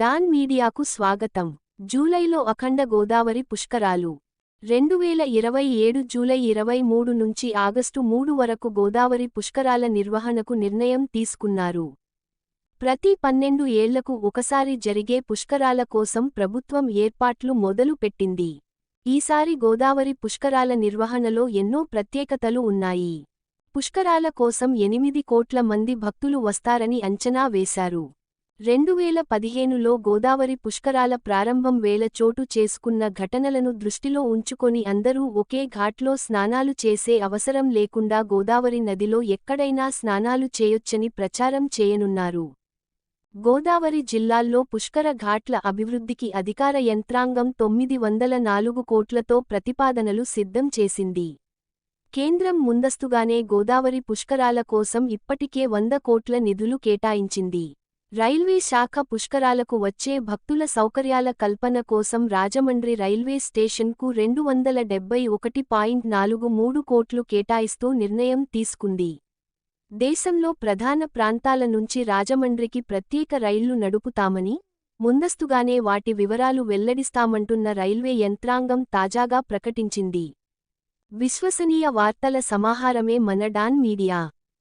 Don మీడియాకు స్వాగతం. జూలైలో అఖండ గోదావరి పుష్కరాలు. రెండు వేల ఇరవై ఏడు జూలై ఇరవై మూడు నుంచి ఆగస్టు మూడు వరకు గోదావరి పుష్కరాల నిర్వహణకు నిర్ణయం తీసుకున్నారు. ప్రతి పన్నెండు ఏళ్ళకు ఒకసారి జరిగే పుష్కరాల కోసం ప్రభుత్వం ఏర్పాట్లు మొదలు పెట్టింది. ఈసారి గోదావరి పుష్కరాల నిర్వహణలో ఎన్నో ప్రత్యేకతలు ఉన్నాయి. పుష్కరాల కోసం ఎనిమిది కోట్ల మంది భక్తులు వస్తారని అంచనా వేశారు. రెండు వేల పదిహేనులో గోదావరి పుష్కరాల ప్రారంభం వేల చోటు చేసుకున్న ఘటనలను దృష్టిలో ఉంచుకొని అందరూ ఒకే ఘాట్లో స్నానాలు చేసే అవసరం లేకుండా గోదావరి నదిలో ఎక్కడైనా స్నానాలు చేయొచ్చని ప్రచారం చేయనున్నారు. గోదావరి జిల్లాల్లో పుష్కర ఘాట్ల అభివృద్ధికి అధికార యంత్రాంగం తొమ్మిది వందల నాలుగు కోట్లతో ప్రతిపాదనలు సిద్ధం చేసింది. కేంద్రం ముందస్తుగానే గోదావరి పుష్కరాల కోసం ఇప్పటికే వంద కోట్ల నిధులు కేటాయించింది. రైల్వే శాఖ పుష్కరాలకు వచ్చే భక్తుల సౌకర్యాల కల్పన కోసం రాజమండ్రి రైల్వే స్టేషన్కు రెండు వందల డెబ్బై ఒకటి పాయింట్ నాలుగు మూడు కోట్లు కేటాయిస్తూ నిర్ణయం తీసుకుంది. దేశంలో ప్రధాన ప్రాంతాల నుంచి రాజమండ్రికి ప్రత్యేక రైళ్ళు నడుపుతామని ముందస్తుగానే వాటి వివరాలు వెల్లడిస్తామంటున్న రైల్వే యంత్రాంగం తాజాగా ప్రకటించింది. విశ్వసనీయ వార్తల సమాహారమే మన డాన్ మీడియా.